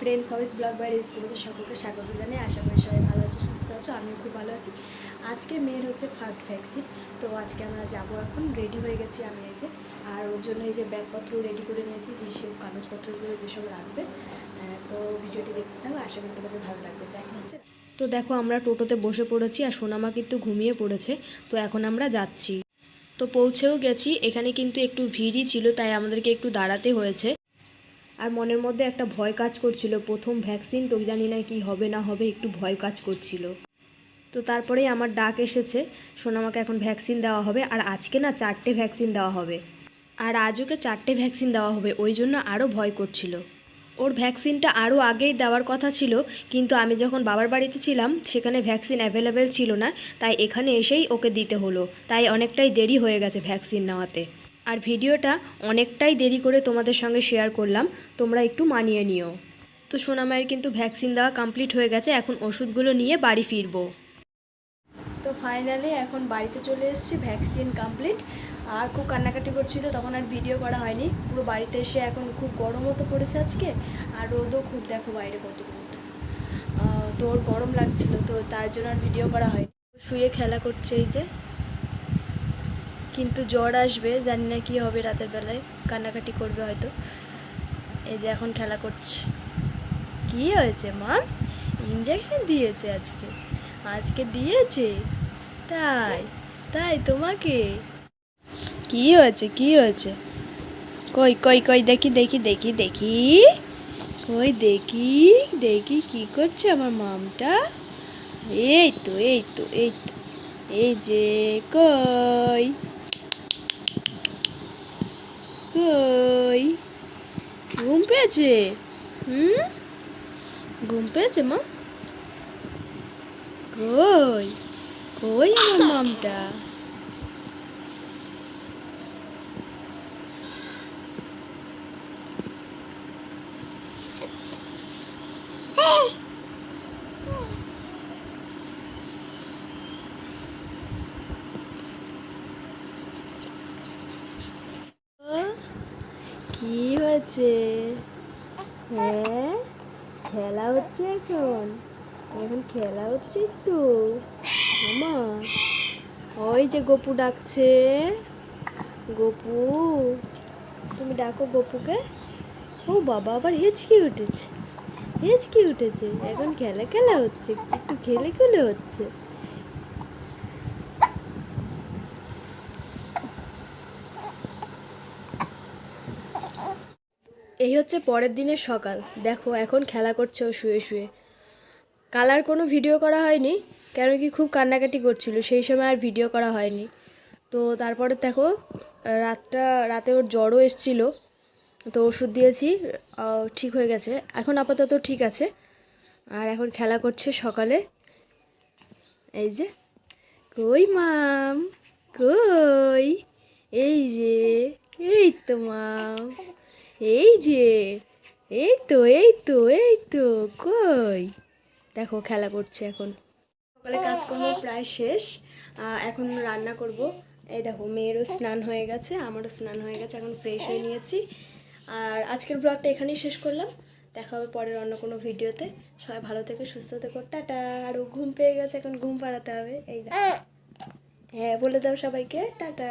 Friends house blog বাইরে তোমাদের সকলকে স্বাগত জানাই আশা করি সবাই ভালো আছো, সুস্থ আছো, আমিও খুব ভালো আছি। আজকে মেয়ের হচ্ছে ফার্স্ট ভ্যাকসিন তো আজকে আমরা যাব এখন রেডি হয়ে গেছি আমি এই যে। আর ওর জন্য এই যে ব্যাগপত্র রেডি করে নিয়েছি যেসব কাগজপত্রগুলো যেসব লাগবে তো ভিডিওটি দেখতে থাকো, আশা করি তোমাদের ভালো লাগবে। দেখা হচ্ছে, তো দেখো আমরা টোটোতে বসে পড়েছি আর সোনামা কিন্তু ঘুমিয়ে পড়েছে, তো এখন আমরা যাচ্ছি। তো পৌঁছেও গেছি, এখানে কিন্তু একটু ভিড়ই ছিল, তাই আমাদেরকে একটু দাঁড়াতে হয়েছে। আর মনের মধ্যে একটা ভয় কাজ করছিল, প্রথম ভ্যাকসিন তো জানি না কি হবে না হবে, একটু ভয় কাজ করছিল। তো তারপরেই আমার ডাক এসেছে সোনামাকে এখন ভ্যাকসিন দেওয়া হবে, আর আজকে না চারটে ভ্যাকসিন দেওয়া হবে। আর আজ ওকে চারটে ভ্যাকসিন দেওয়া হবে, ওই জন্য আরও ভয় করছিল। ওর ভ্যাকসিনটা আরও আগেই দেওয়ার কথা ছিল, কিন্তু আমি যখন বাবার বাড়িতে ছিলাম, সেখানে ভ্যাকসিন অ্যাভেলেবেল ছিল না, তাই এখানে এসেই ওকে দিতে হলো। তাই অনেকটাই দেরি হয়ে গেছে ভ্যাকসিন নেওয়াতে। আর ভিডিওটা অনেকটাই দেরি করে তোমাদের সঙ্গে শেয়ার করলাম, তোমরা একটু মানিয়ে নিও। তো সোনামায়ের কিন্তু ভ্যাকসিন দেওয়া কমপ্লিট হয়ে গেছে, এখন ওষুধগুলো নিয়ে বাড়ি ফিরবো। তো ফাইনালি এখন বাড়িতে চলে এসেছি ভ্যাকসিন কমপ্লিট আর খুব কান্নাকাটি করছিল, তখন আর ভিডিও করা হয়নি। পুরো বাড়িতে এসে এখন খুব গরমও তো পড়েছে আজকে, আর রোদও খুব দেখো বাইরে কত রোদ তো ওর গরম লাগছিল, তো তার জন্য আর ভিডিও করা হয়নি। শুয়ে খেলা করছে এই যে। কিন্তু জ্বর আসবে, জানি না কি হবে রাতের বেলায়। কান্নাকাটি করবে হয়তো। এই যে এখন খেলা করছে। কি হয়েছে, মা? ইঞ্জেকশন দিয়েছে আজকে। আজকে দিয়েছে? তাই তাই তোমাকে? কি হয়েছে কি হয়েছে? কই কই কই, দেখি দেখি দেখি দেখি। কই, দেখি দেখি কি করছে আমার মামটা? এই তো এই তো এই তো। এই যে, কই? কই? ঘুম পেয়েছে? হুম? ঘুম পেয়েছে মা? কই? কই আমার মামটা? কি হয়েছে? হ্যাঁ খেলা হচ্ছে এখন। এখন খেলা হচ্ছে একটু। মামা, ওই যে গপু ডাকছে। গপু, তুমি ডাকো গপুকে। ও বাবা, আবার হেঁচকি উঠেছে। হেঁচকি উঠেছে। এখন খেলা খেলা হচ্ছে। একটু খেলে খেলে হচ্ছে। এই হচ্ছে পরের দিনের সকাল। দেখো, এখন খেলা করছে ও শুয়ে শুয়ে। কাল আর কোনো ভিডিও করা হয়নি, কেন কি খুব কান্নাকাটি করছিল, সেই সময় আর ভিডিও করা হয়নি। তো তারপরে দেখো, রাতটা, রাতে ওর জ্বরও এসছিল। তো ওষুধ দিয়েছি ঠিক হয়ে গেছে। এখন আপাতত ঠিক আছে। আর এখন খেলা করছে সকালে। এই যে, কই মাম, কই? এই যে, এই তো মাম। এই যে, এই তো এই তো এই তো, কই? দেখো, খেলা করছে এখন। সকালে কাজকর্ম প্রায় শেষ এখন রান্না করব। এই দেখো, মেয়েরও স্নান হয়ে গেছে, আমারও স্নান হয়ে গেছে, এখন ফ্রেশ হয়ে নিয়েছি। আর আজকের ব্লগটা এখানেই শেষ করলাম। দেখা হবে পরের অন্য কোনো ভিডিওতে। সবাই ভালো থেকে, সুস্থ থেকো, টাটা। আর ও ঘুম পেয়ে গেছে, এখন ঘুম পাড়াতে হবে। এই দেখো। হ্যাঁ বলে দাও সবাইকে, টাটা।